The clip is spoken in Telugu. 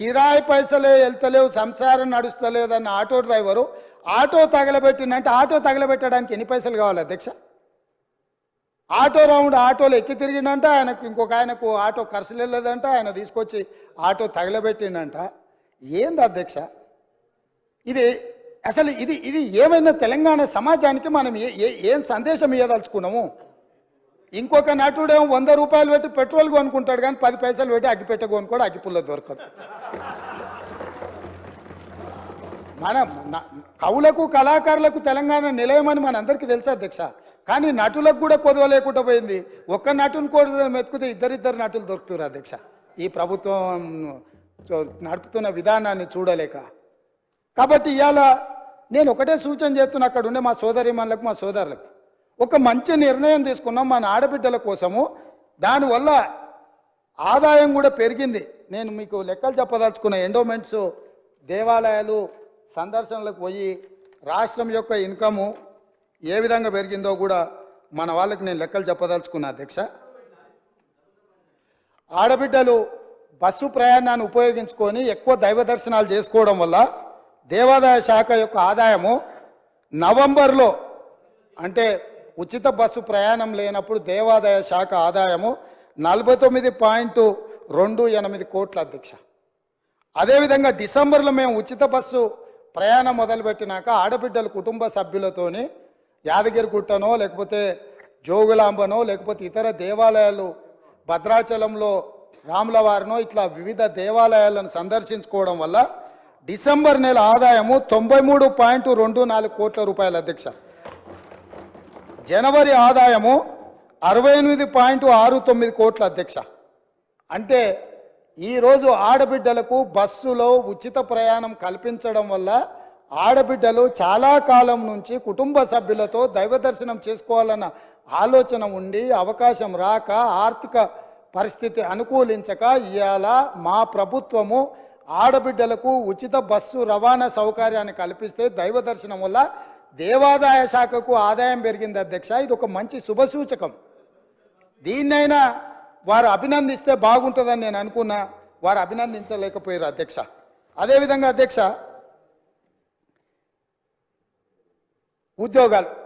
కిరాయి పైసలే వెళ్తలేవు సంసారం నడుస్తలేదన్న ఆటో డ్రైవరు ఆటో తగలబెట్టిందంటే ఆటో తగలబెట్టడానికి ఎన్ని పైసలు కావాలి అధ్యక్ష? ఆటో రౌండ్ ఆటోలో ఎక్కి తిరిగిండంట ఆయనకు ఇంకొక ఆయనకు ఆటో ఖర్చులు వెళ్ళదంట ఆయన తీసుకొచ్చి ఆటో తగలబెట్టిండంట ఏంది అధ్యక్ష? ఇది అసలు ఇది ఇది ఏమైనా తెలంగాణ సమాజానికి మనం ఏ- ఏ- ఏం సందేశం ఇవ్వదలుచుకున్నాము ఇంకొక నటుడేమో వంద రూపాయలు పెట్టి పెట్రోల్ కొనుక్కుంటాడు కానీ పది పైసలు పెట్టి అగ్గిపెట్ట కొనుక్కోడు అగ్గిపుల్ల దొరకదు. మనం కవులకు కళాకారులకు తెలంగాణ నిలయమని మన అందరికీ తెలుసు అధ్యక్ష. కానీ నటులకు కూడా కొదవ లేకుండా పోయింది. ఒక్క నటుని కూడా మెతుకుతే ఇద్దరిద్దరు నటులు దొరుకుతారు అధ్యక్ష. ఈ ప్రభుత్వం నడుపుతున్న విధానాన్ని చూడలేక. కాబట్టి ఇవాళ నేను ఒకటే సూచన చేస్తున్నా అక్కడ ఉండే మా సోదరిమణులకు మా సోదరులకు. ఒక మంచి నిర్ణయం తీసుకున్నాం మన ఆడబిడ్డల కోసము. దానివల్ల ఆదాయం కూడా పెరిగింది. నేను మీకు లెక్కలు చెప్పదలుచుకున్న ఎండోమెంట్స్ దేవాలయాలు సందర్శనలకు పోయి రాష్ట్రం యొక్క ఇన్కము ఏ విధంగా పెరిగిందో కూడా మన వాళ్ళకి నేను లెక్కలు చెప్పదలుచుకున్నా అధ్యక్ష. ఆడబిడ్డలు బస్సు ప్రయాణాన్ని ఉపయోగించుకొని ఎక్కువ దైవ దర్శనాలు చేసుకోవడం వల్ల దేవాదాయ శాఖ యొక్క ఆదాయము నవంబర్లో అంటే ఉచిత బస్సు ప్రయాణం లేనప్పుడు దేవాదాయ శాఖ ఆదాయము నలభై తొమ్మిది పాయింట్ రెండు ఎనిమిది కోట్ల అధ్యక్ష. అదేవిధంగా డిసెంబర్లో మేము ఉచిత బస్సు ప్రయాణం మొదలుపెట్టినాక ఆడబిడ్డల కుటుంబ సభ్యులతోని యాదగిరిగుట్టనో లేకపోతే జోగులాంబనో లేకపోతే ఇతర దేవాలయాలు భద్రాచలంలో రాములవారినో ఇట్లా వివిధ దేవాలయాలను సందర్శించుకోవడం వల్ల డిసెంబర్ నెల ఆదాయము తొంభై మూడు పాయింట్ రెండు నాలుగు కోట్ల రూపాయల అధ్యక్ష. జనవరి ఆదాయము అరవై ఎనిమిది పాయింట్ ఆరు తొమ్మిది కోట్ల అధ్యక్ష. అంటే ఈరోజు ఆడబిడ్డలకు బస్సులో ఉచిత ప్రయాణం కల్పించడం వల్ల ఆడబిడ్డలు చాలా కాలం నుంచి కుటుంబ సభ్యులతో దైవ దర్శనం చేసుకోవాలన్న ఆలోచన ఉండి అవకాశం రాక ఆర్థిక పరిస్థితి అనుకూలించక ఇవాళ మా ప్రభుత్వము ఆడబిడ్డలకు ఉచిత బస్సు రవాణా సౌకర్యాన్ని కల్పిస్తే దైవ దర్శనం వల్ల దేవాదాయ శాఖకు ఆదాయం పెరిగింది అధ్యక్ష. ఇది ఒక మంచి శుభసూచకం దీన్నైనా వారు అభినందిస్తే బాగుంటుందని నేను అనుకున్నా. వారు అభినందించలేకపోయారు అధ్యక్ష. అదేవిధంగా అధ్యక్ష ఉద్యోగాలు.